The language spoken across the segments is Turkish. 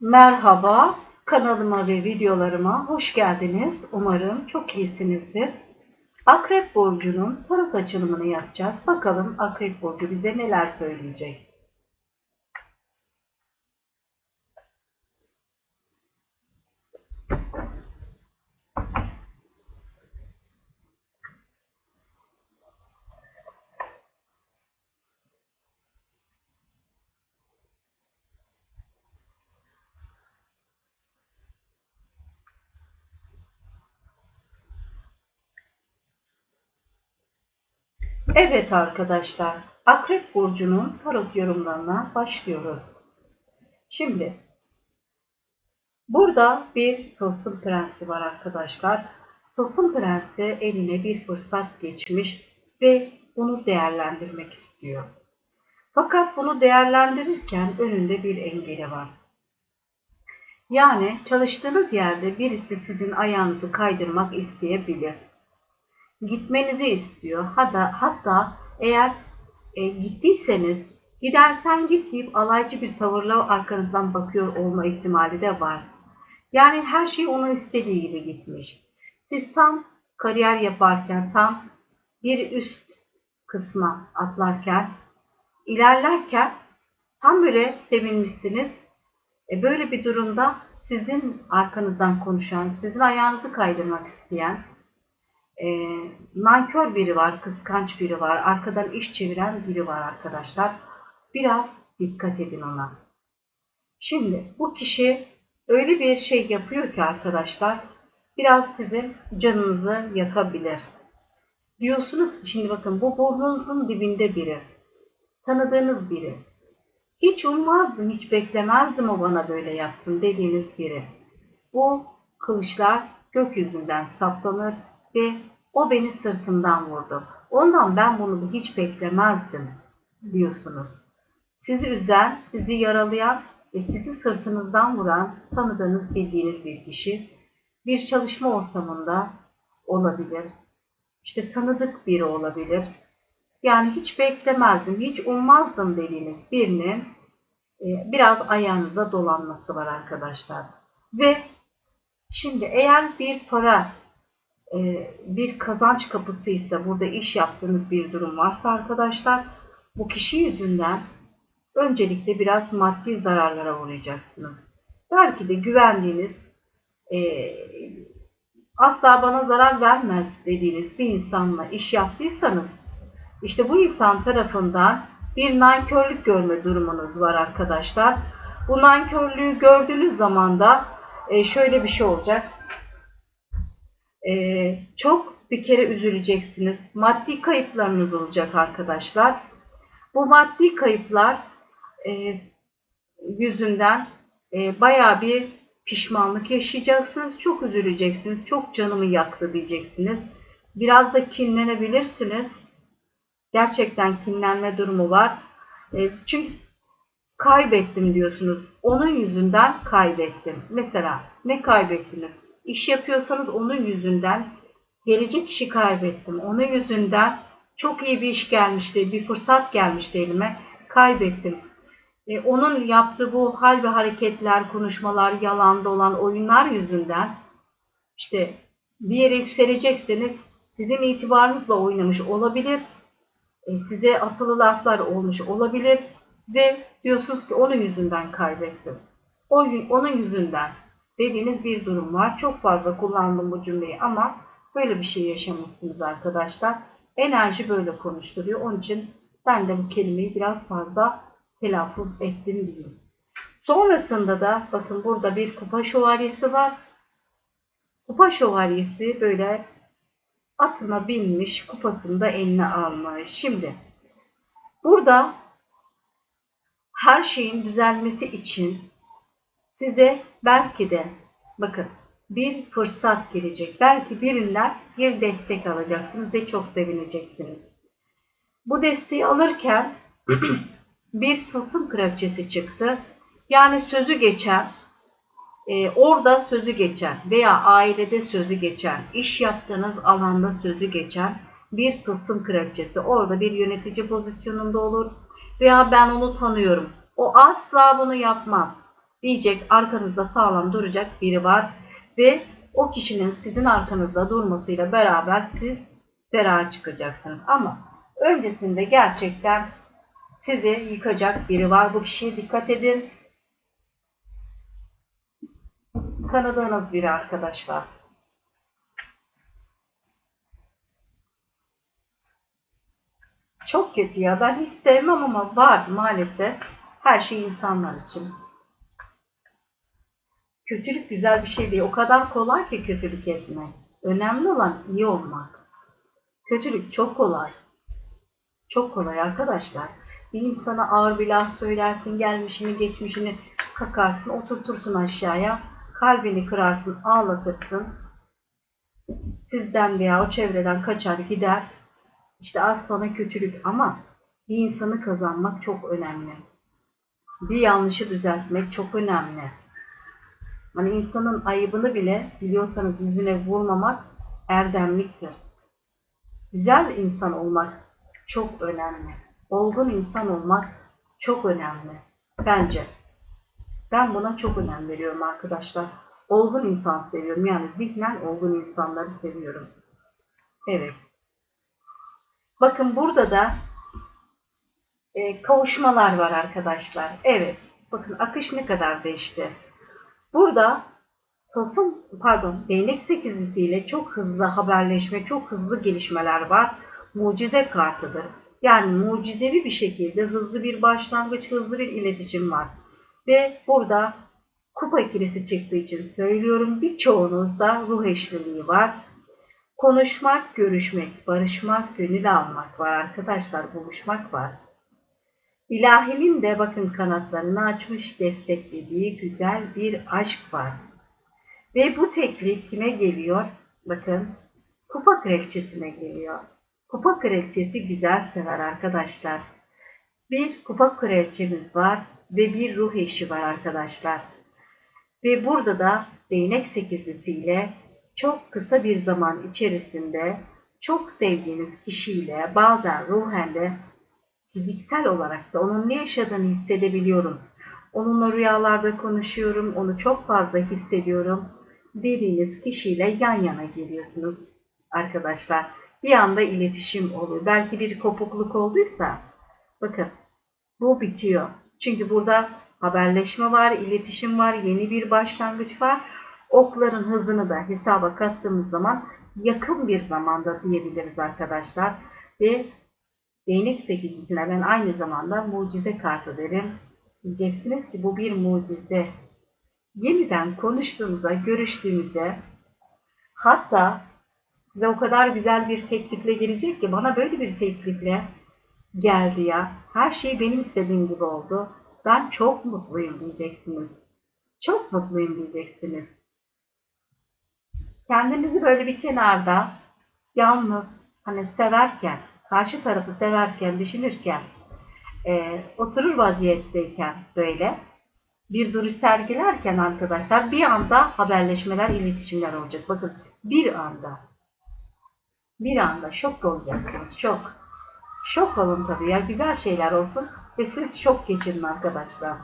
Merhaba, kanalıma ve videolarıma hoş geldiniz. Umarım çok iyisinizdir. Akrep Burcu'nun tarot açılımını yapacağız. Bakalım Akrep Burcu bize neler söyleyecek. Evet arkadaşlar, Akrep Burcu'nun tarot yorumlarına başlıyoruz. Şimdi, burada bir tılsım prensi var arkadaşlar. Tılsım prensi eline bir fırsat geçmiş ve bunu değerlendirmek istiyor. Fakat bunu değerlendirirken önünde bir engeli var. Yani çalıştığınız yerde birisi sizin ayağınızı kaydırmak isteyebilir gitmenizi istiyor. Hatta, hatta eğer e, gittiyseniz gidersen git deyip alaycı bir tavırla arkanızdan bakıyor olma ihtimali de var. Yani her şey onun istediği gibi gitmiş. Siz tam kariyer yaparken, tam bir üst kısma atlarken, ilerlerken tam böyle sevinmişsiniz. E böyle bir durumda sizin arkanızdan konuşan, sizin ayağınızı kaydırmak isteyen, e, nankör biri var, kıskanç biri var, arkadan iş çeviren biri var arkadaşlar. Biraz dikkat edin ona. Şimdi bu kişi öyle bir şey yapıyor ki arkadaşlar biraz sizin canınızı yakabilir. Diyorsunuz ki şimdi bakın bu burnunuzun dibinde biri. Tanıdığınız biri. Hiç ummazdım, hiç beklemezdim o bana böyle yapsın dediğiniz biri. Bu kılıçlar gökyüzünden saplanır ve o beni sırtımdan vurdu. Ondan ben bunu hiç beklemezdim diyorsunuz. Sizi üzen, sizi yaralayan ve sizi sırtınızdan vuran tanıdığınız, bildiğiniz bir kişi bir çalışma ortamında olabilir. İşte tanıdık biri olabilir. Yani hiç beklemezdim, hiç ummazdım dediğiniz birinin e, biraz ayağınıza dolanması var arkadaşlar. Ve şimdi eğer bir para bir kazanç kapısı ise burada iş yaptığınız bir durum varsa arkadaşlar bu kişi yüzünden öncelikle biraz maddi zararlara uğrayacaksınız. Belki de güvendiğiniz e, asla bana zarar vermez dediğiniz bir insanla iş yaptıysanız işte bu insan tarafından bir nankörlük görme durumunuz var arkadaşlar. Bu nankörlüğü gördüğünüz zaman da e, şöyle bir şey olacak e, çok bir kere üzüleceksiniz. Maddi kayıplarınız olacak arkadaşlar. Bu maddi kayıplar e, yüzünden e, baya bir pişmanlık yaşayacaksınız. Çok üzüleceksiniz. Çok canımı yaktı diyeceksiniz. Biraz da kinlenebilirsiniz. Gerçekten kinlenme durumu var. E, çünkü kaybettim diyorsunuz. Onun yüzünden kaybettim. Mesela ne kaybettiniz? İş yapıyorsanız onun yüzünden gelecek işi kaybettim. Onun yüzünden çok iyi bir iş gelmişti, bir fırsat gelmişti elime. Kaybettim. E, onun yaptığı bu hal ve hareketler, konuşmalar, yalan dolan oyunlar yüzünden işte bir yere yükselecekseniz sizin itibarınızla oynamış olabilir. E, size atılı laflar olmuş olabilir ve diyorsunuz ki onun yüzünden kaybettim. O, onun yüzünden dediğiniz bir durum var. Çok fazla kullandım bu cümleyi ama böyle bir şey yaşamışsınız arkadaşlar. Enerji böyle konuşturuyor. Onun için ben de bu kelimeyi biraz fazla telaffuz ettim diyeyim. Sonrasında da bakın burada bir kupa şövalyesi var. Kupa şövalyesi böyle atına binmiş, kupasını da eline almış. Şimdi burada her şeyin düzelmesi için size belki de bakın bir fırsat gelecek. Belki birinden bir destek alacaksınız ve çok sevineceksiniz. Bu desteği alırken bir tasım kraliçesi çıktı. Yani sözü geçen, e, orada sözü geçen veya ailede sözü geçen, iş yaptığınız alanda sözü geçen bir tasım kraliçesi. Orada bir yönetici pozisyonunda olur veya ben onu tanıyorum. O asla bunu yapmaz diyecek arkanızda sağlam duracak biri var ve o kişinin sizin arkanızda durmasıyla beraber siz ferah çıkacaksınız. Ama öncesinde gerçekten sizi yıkacak biri var. Bu kişiye dikkat edin. Tanıdığınız biri arkadaşlar. Çok kötü ya. Ben hiç sevmem ama var maalesef. Her şey insanlar için. Kötülük güzel bir şey değil. O kadar kolay ki kötülük etmek. Önemli olan iyi olmak. Kötülük çok kolay. Çok kolay arkadaşlar. Bir insana ağır bir laf söylersin, gelmişini geçmişini kakarsın, oturtursun aşağıya, kalbini kırarsın, ağlatırsın. Sizden veya o çevreden kaçar gider. İşte az sana kötülük ama bir insanı kazanmak çok önemli. Bir yanlışı düzeltmek çok önemli. Hani insanın ayıbını bile biliyorsanız yüzüne vurmamak erdemliktir. Güzel insan olmak çok önemli. Olgun insan olmak çok önemli. Bence. Ben buna çok önem veriyorum arkadaşlar. Olgun insan seviyorum. Yani zihnen olgun insanları seviyorum. Evet. Bakın burada da e, kavuşmalar var arkadaşlar. Evet. Bakın akış ne kadar değişti. Burada Tılsım, pardon, değnek sekizlisiyle çok hızlı haberleşme, çok hızlı gelişmeler var. Mucize kartıdır. Yani mucizevi bir şekilde hızlı bir başlangıç, hızlı bir iletişim var. Ve burada kupa ikilisi çıktığı için söylüyorum. Birçoğunuzda ruh eşliliği var. Konuşmak, görüşmek, barışmak, gönül almak var arkadaşlar, buluşmak var. İlahinin de bakın kanatlarını açmış, desteklediği güzel bir aşk var. Ve bu teklif kime geliyor? Bakın kupa kraliçesine geliyor. Kupa kraliçesi güzel sever arkadaşlar. Bir kupa kraliçemiz var ve bir ruh eşi var arkadaşlar. Ve burada da değnek sekizlisiyle çok kısa bir zaman içerisinde çok sevdiğiniz kişiyle bazen ruhen de fiziksel olarak da onun ne yaşadığını hissedebiliyorum. Onunla rüyalarda konuşuyorum, onu çok fazla hissediyorum. Dediğiniz kişiyle yan yana geliyorsunuz arkadaşlar. Bir anda iletişim oluyor. Belki bir kopukluk olduysa bakın bu bitiyor. Çünkü burada haberleşme var, iletişim var, yeni bir başlangıç var. Okların hızını da hesaba kattığımız zaman yakın bir zamanda diyebiliriz arkadaşlar. Ve değnek sekizincisine ben aynı zamanda mucize kartı derim. Diyeceksiniz ki bu bir mucize. Yeniden konuştuğumuzda, görüştüğümüzde hatta size o kadar güzel bir teklifle gelecek ki bana böyle bir teklifle geldi ya. Her şey benim istediğim gibi oldu. Ben çok mutluyum diyeceksiniz. Çok mutluyum diyeceksiniz. Kendinizi böyle bir kenarda yalnız hani severken, karşı tarafı severken, düşünürken, e, oturur vaziyetteyken böyle bir duruş sergilerken arkadaşlar bir anda haberleşmeler, iletişimler olacak. Bakın bir anda. Bir anda şok olacaksınız. Şok. Şok olun tabii ya. Güzel şeyler olsun ve siz şok geçirin arkadaşlar.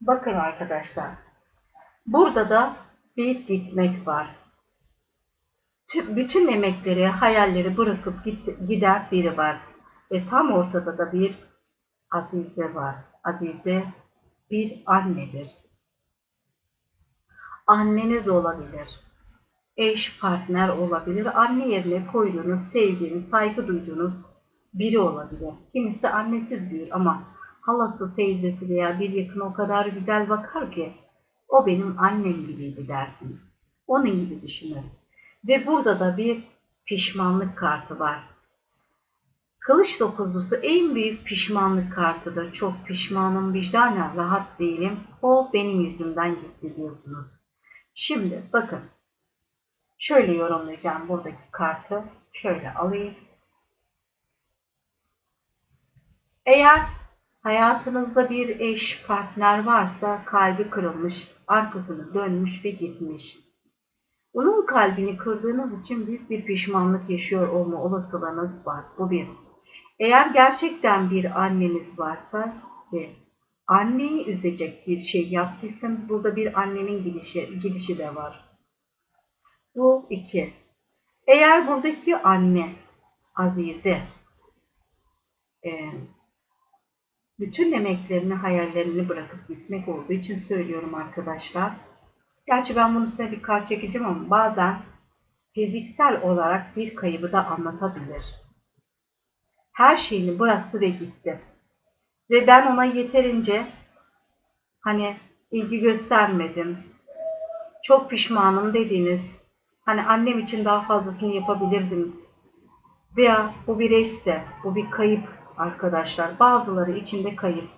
Bakın arkadaşlar. Burada da bir gitmek var. Bütün emekleri, hayalleri bırakıp gider biri var. Ve tam ortada da bir Azize var. Azize bir annedir. Anneniz olabilir. Eş, partner olabilir. Anne yerine koyduğunuz, sevdiğiniz, saygı duyduğunuz biri olabilir. Kimisi annesiz büyür ama halası, teyzesi veya bir yakın o kadar güzel bakar ki o benim annem gibiydi dersiniz. Onun gibi düşünün. Ve burada da bir pişmanlık kartı var. Kılıç dokuzlusu en büyük pişmanlık kartıdır. Çok pişmanım, vicdanen rahat değilim. O benim yüzümden gitti diyorsunuz. Şimdi bakın. Şöyle yorumlayacağım buradaki kartı. Şöyle alayım. Eğer hayatınızda bir eş, partner varsa kalbi kırılmış, arkasını dönmüş ve gitmiş. Onun kalbini kırdığınız için büyük bir pişmanlık yaşıyor olma olasılığınız var. Bu bir. Eğer gerçekten bir anneniz varsa ve anneyi üzecek bir şey yaptıysanız burada bir annenin gidişi, gidişi de var. Bu iki. Eğer buradaki anne, Azize, e, bütün emeklerini, hayallerini bırakıp gitmek olduğu için söylüyorum arkadaşlar. Gerçi ben bunu size bir kart çekeceğim ama bazen fiziksel olarak bir kaybı da anlatabilir. Her şeyini bıraktı ve gitti. Ve ben ona yeterince hani ilgi göstermedim. Çok pişmanım dediğiniz, hani annem için daha fazlasını yapabilirdim. Veya bu bir eşse, bu bir kayıp arkadaşlar. Bazıları içinde kayıp.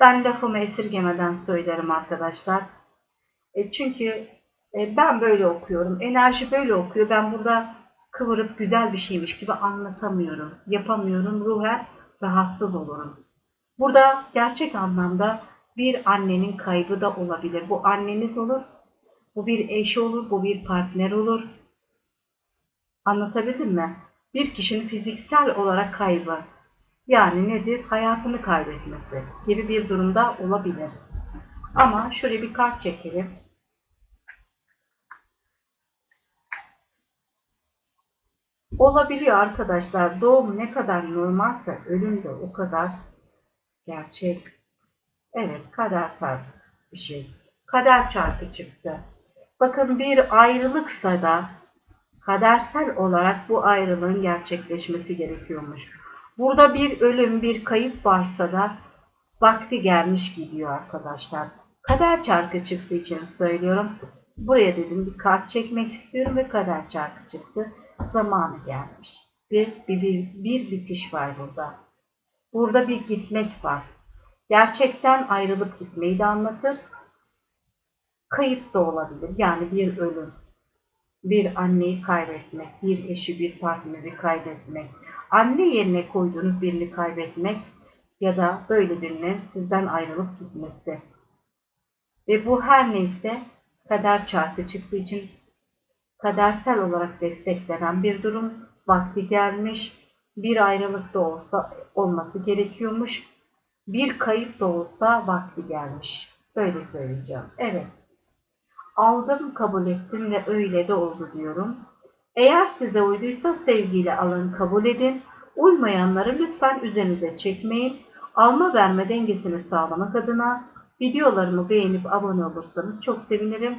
Ben lafımı esirgemeden söylerim arkadaşlar. E, çünkü e, ben böyle okuyorum. Enerji böyle okuyor. Ben burada kıvırıp güzel bir şeymiş gibi anlatamıyorum. Yapamıyorum. Ruhen rahatsız olurum. Burada gerçek anlamda bir annenin kaybı da olabilir. Bu anneniz olur. Bu bir eş olur. Bu bir partner olur. Anlatabildim mi? Bir kişinin fiziksel olarak kaybı. Yani nedir? Hayatını kaybetmesi gibi bir durumda olabilir. Ama şöyle bir kart çekelim. Olabiliyor arkadaşlar. Doğum ne kadar normalse ölüm de o kadar gerçek. Evet kadersel bir şey. Kader çarkı çıktı. Bakın bir ayrılıksa da kadersel olarak bu ayrılığın gerçekleşmesi gerekiyormuş. Burada bir ölüm, bir kayıp varsa da vakti gelmiş gidiyor arkadaşlar. Kader çarkı çıktığı için söylüyorum. Buraya dedim bir kart çekmek istiyorum ve kader çarkı çıktı. Zamanı gelmiş. Bir, bir, bir, bitiş var burada. Burada bir gitmek var. Gerçekten ayrılıp gitmeyi de anlatır. Kayıp da olabilir. Yani bir ölüm. Bir anneyi kaybetmek, bir eşi, bir partneri kaybetmek, anne yerine koyduğunuz birini kaybetmek ya da böyle birinin sizden ayrılıp gitmesi. Ve bu her neyse kader çarkı çıktığı için kadersel olarak desteklenen bir durum. Vakti gelmiş, bir ayrılık da olsa olması gerekiyormuş. Bir kayıp da olsa vakti gelmiş. Böyle söyleyeceğim. Evet. Aldım, kabul ettim ve öyle de oldu diyorum. Eğer size uyduysa sevgiyle alın, kabul edin. Uymayanları lütfen üzerinize çekmeyin. Alma verme dengesini sağlamak adına videolarımı beğenip abone olursanız çok sevinirim.